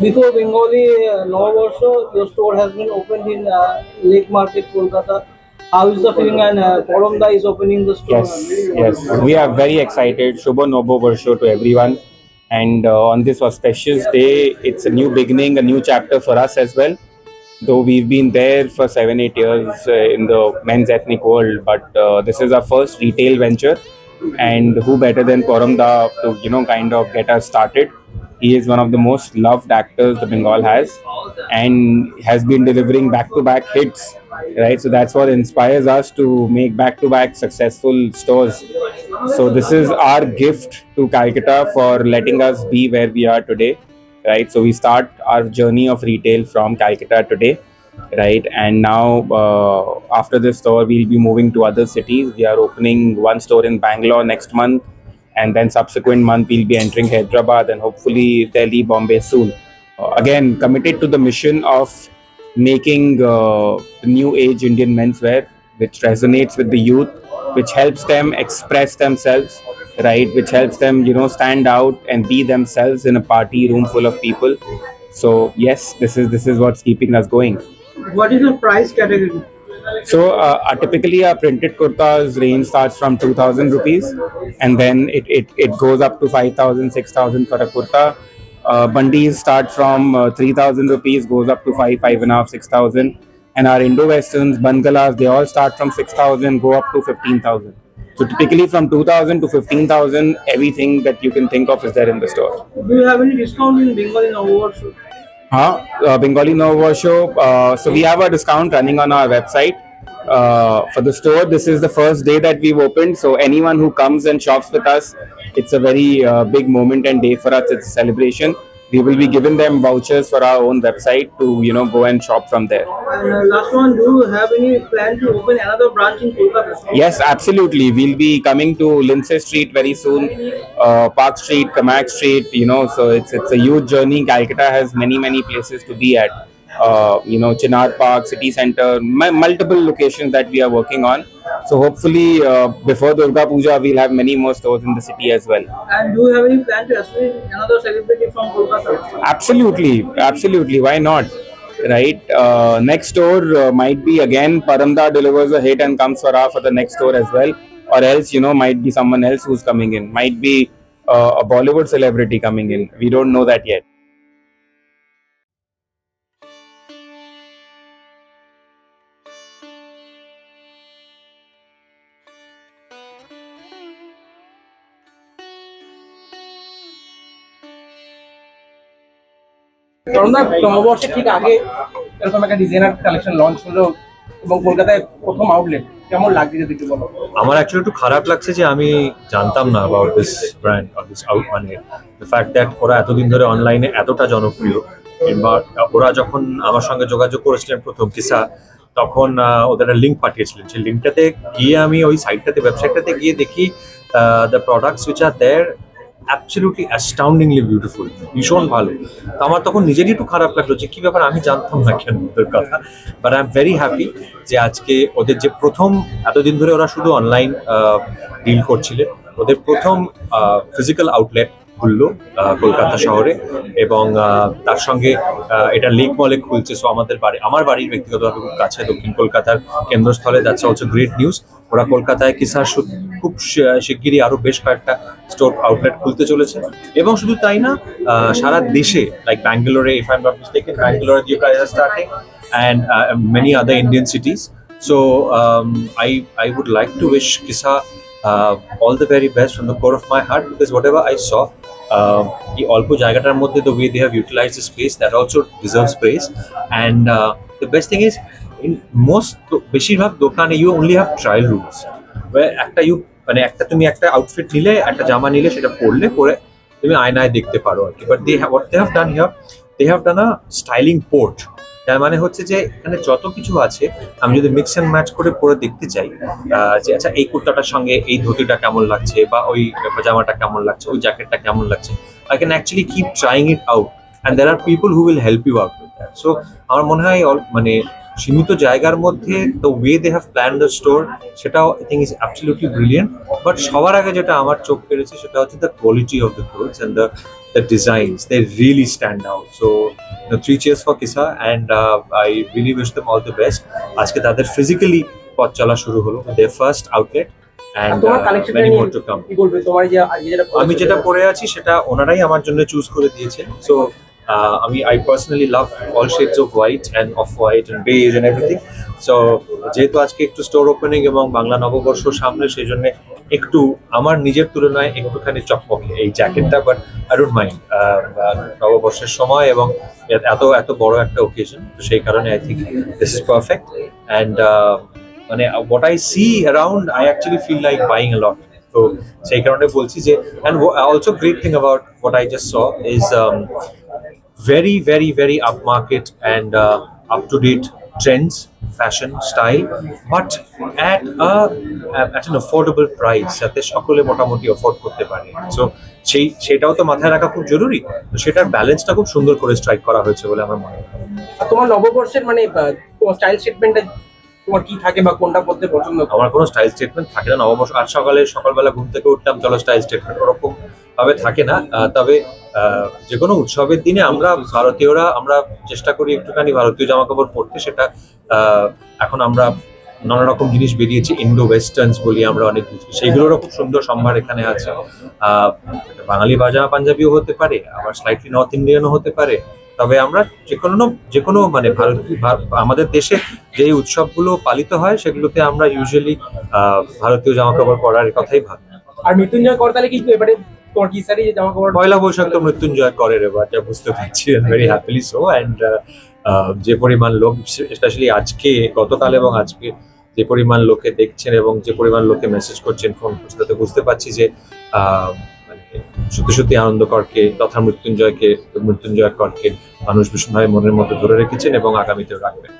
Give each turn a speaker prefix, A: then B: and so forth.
A: Before Bengali uh, Navabarsha, your store has been opened in uh, Lake Market, Kolkata. How is the feeling? And uh, is opening the store.
B: Yes, yes. We are very excited. Shubha Nobo Varsho to everyone. And uh, on this auspicious day, it's a new beginning, a new chapter for us as well. Though we've been there for seven, eight years uh, in the men's ethnic world, but uh, this is our first retail venture. And who better than Poramda to, you know, kind of get us started? He is one of the most loved actors the Bengal has and has been delivering back to back hits, right? So that's what inspires us to make back to back successful stores. So this is our gift to Calcutta for letting us be where we are today, right? So we start our journey of retail from Calcutta today, right? And now uh, after this store, we'll be moving to other cities. We are opening one store in Bangalore next month, and then subsequent month we'll be entering Hyderabad and hopefully Delhi, Bombay soon. Uh, again, committed to the mission of making uh, the new age Indian menswear, which resonates with the youth, which helps them express themselves, right? Which helps them, you know, stand out and be themselves in a party room full of people. So yes, this is this is what's keeping us going.
A: What is the price category?
B: So uh, uh, typically our printed kurtas range starts from 2000 rupees and then it, it, it goes up to 5000 6000 for a kurta. Uh, bandis start from uh, 3000 rupees goes up to 5 five and a half 6000 and our Indo-Westerns, Bangalas, they all start from 6000 go up to 15000 so typically from 2000 to 15000 everything that you can think of is there in the store.
A: Do you have any discount in Bengali Navabarsha?
B: Huh? Uh, Bengali Nova Show. Uh, so we have a discount running on our website uh, for the store. This is the first day that we've opened. So anyone who comes and shops with us, it's a very uh, big moment and day for us. It's a celebration. We will be giving them vouchers for our own website to you know go and shop from there.
A: And uh, last one, do you have any plan to open another branch in Kolkata?
B: Yes, absolutely. We'll be coming to Lindsay Street very soon, uh, Park Street, Kamak Street. You know, so it's it's a huge journey. Calcutta has many many places to be at. Uh, you know, Chinar Park, City Center, m- multiple locations that we are working on. So hopefully, uh, before Durga Puja, we'll have many more stores in the city as well.
A: And do you have any plan to associate another celebrity from Kolkata?
B: Absolutely, absolutely. Why not? Right. Uh, next store uh, might be again Paramda delivers a hit and comes for us for the next store as well, or else you know might be someone else who's coming in. Might be uh, a Bollywood celebrity coming in. We don't know that yet.
C: Corona নববর্ষের ঠিক আগে এরকম একটা designer collection launch হলো এবং কলকাতায় প্রথম outlet কেমন লাগছে যদি একটু বলো?
D: আমার অ্যাকচুয়ালি একটু খারাপ লাগছে যে আমি জানতাম না about this brand this out মানে দ্য ফ্যাক্ট দ্যাট ওরা এতদিন ধরে অনলাইনে এতটা জনপ্রিয়। ওরা যখন আমার সঙ্গে যোগাযোগ করেছিলেন প্রথম কিসা, তখন ওদের একটা লিঙ্ক পাঠিয়েছিলেন। সেই লিঙ্কটাতে গিয়ে আমি ওই সাইটটাতে ওয়েবসাইটটাতে গিয়ে দেখি the products which are there absolutely astoundingly beautiful ভীষণ ভালো। তো আমার তখন নিজেরই একটু খারাপ লাগল যে কী ব্যাপার, আমি জানতাম না কেন ওদের কথা। But I am very happy যে আজকে ওদের যে প্রথম, এতদিন ধরে ওরা শুধু অনলাইন ডিল করছিলেন। ওদের প্রথম ফিজিক্যাল আউটলেট খুললো কলকাতা শহরে এবং তার সঙ্গে এটা লেক মলে খুলছে সো আমাদের বাড়ি আমার বাড়ির ব্যক্তিগতভাবে খুব কাছে দক্ষিণ কলকাতার কেন্দ্রস্থলে দ্যাটস অলসো গ্রেট নিউজ ওরা কলকাতায় কিসার খুব শিগগিরই আরও বেশ কয়েকটা স্টোর আউটলেট খুলতে চলেছে এবং শুধু তাই না সারা দেশে লাইক ব্যাঙ্গালোরে ইফ আই নট মিস্টেকেন ব্যাঙ্গালোরে guys are starting many other Indian cities. So um, I I would like to wish Kisa uh, all the very best from the core of my heart because whatever I saw, এই অল্প জায়গাটার মধ্যে way they have utilized the space that also deserves praise. And uh, the best thing is in most বেশিরভাগ দোকানে you only have trial rooms where একটা you মানে একটা তুমি একটা আউটফিট নিলে একটা জামা নিলে সেটা পরলে পরে তুমি আয়নায় দেখতে পারো আর কি but they what they have done here they have done a styling port তার মানে হচ্ছে যে এখানে যত কিছু আছে, আমি যদি মিক্স অ্যান্ড ম্যাচ করে পরে দেখতে চাই যে আচ্ছা এই কুর্তাটার সঙ্গে এই ধুতিটা কেমন লাগছে বা ওই জামাটা কেমন লাগছে, ওই জ্যাকেটটা কেমন লাগছে I can actually keep trying it out and there are people who will help you out so আমার মনে হয় মানে সীমিত জায়গার মধ্যে the way they have plan the store সেটাও I think is absolutely brilliant but সবার আগে যেটা আমার চোখ পেরেছে সেটা হচ্ছে the quality of the clothes and the the designs they really stand out so three cheers for কিসা and I really wish them all the best আজকে তাদের ফিজিক্যালি পথ চলা শুরু হলো দে ফার্স্ট আউটলেট আমি যেটা পরে আছি সেটা ওনারাই আমার জন্য চুজ করে দিয়েছেন। সো আমি I personally love all shades of white and off white and beige and everything so যেহেতু আজকে একটু স্টোর ওপেনিং এবং বাংলা নববর্ষ সামনে সেই জন্য একটু আমার নিজের তুলনায় একটুখানি চকমকে এই জ্যাকেটটা বাট আই ডোন্ট মাইন্ড নববর্ষের সময় এবং এত এত বড় একটা ওকেশন তো সেই কারণে I think this is perfect and মানে what I see around I actually feel like buying a lot তো সেই কারণে বলছি যে and also great thing about what I just saw is very very very up market and up to date trends fashion style but at at an affordable price যাতে সকলে মোটামুটি afford করতে পারে। সো সেই সেটাও তো মাথায় রাখা খুব জরুরি। তো সেটার ব্যালেন্সটা খুব সুন্দর করে স্ট্রাইক করা হয়েছে বলে আমার মনে হয়।
C: আর তোমার নববর্ষের মানে তোমার স্টাইল স্টেটমেন্টটা তোমার কি থাকে বা কোনটা পড়তে পছন্দ?
D: আমার কোনো স্টাইল স্টেটমেন্ট থাকে না। নববর্ষ আজ সকালে সকালবেলা ঘুম থেকে উঠলাম চলো স্টাইল স্টেটমেন্ট ওরকম। ভাবে থাকে না তবে যে কোনো উৎসবের দিনে আমরা ভারতীয়রা আমরা চেষ্টা করি একটুখানি ভারতীয় জামা কাপড় পরতে, সেটা এখন আমরা নানা রকম জিনিস বেরিয়েছে ইন্ডো ওয়েস্টার্নস বলি আমরা অনেক কিছু, সেইগুলোরও খুব সুন্দর সম্ভার এখানে আছে। বাঙালি বাজামা পাঞ্জাবিও হতে পারে, আবার স্লাইটলি নর্থ ইন্ডিয়ানও হতে পারে, তবে আমরা যে কোনো যে কোনো মানে ভারত আমাদের দেশে যে উৎসবগুলো পালিত হয়, সেগুলোতে আমরা ইউজুয়ালি ভারতীয় জামা কাপড় পরার কথাই ভাবি।
C: আর মৃত্যুঞ্জয় করতালে কি, এবারে তোমার কি সারি জামা কাপড়
D: পয়লা বৈশাখ তো মৃত্যুঞ্জয় করের এবার যা বুঝতে পারছি। ভেরি হ্যাপিলি সো অ্যান্ড যে পরিমাণ লোক স্পেশালি আজকে গতকাল এবং আজকে যে পরিমাণ লোকে দেখছেন এবং যে পরিমাণ লোকে মেসেজ করছেন ফোন করছেন তাতে বুঝতে পারছি যে আহ, মানে সত্যি সত্যি আনন্দ করকে তথা মৃত্যুঞ্জয়কে মৃত্যুঞ্জয় করকে মানুষ ভীষণভাবে মনের মধ্যে ধরে রেখেছেন এবং আগামীতেও রাখবেন।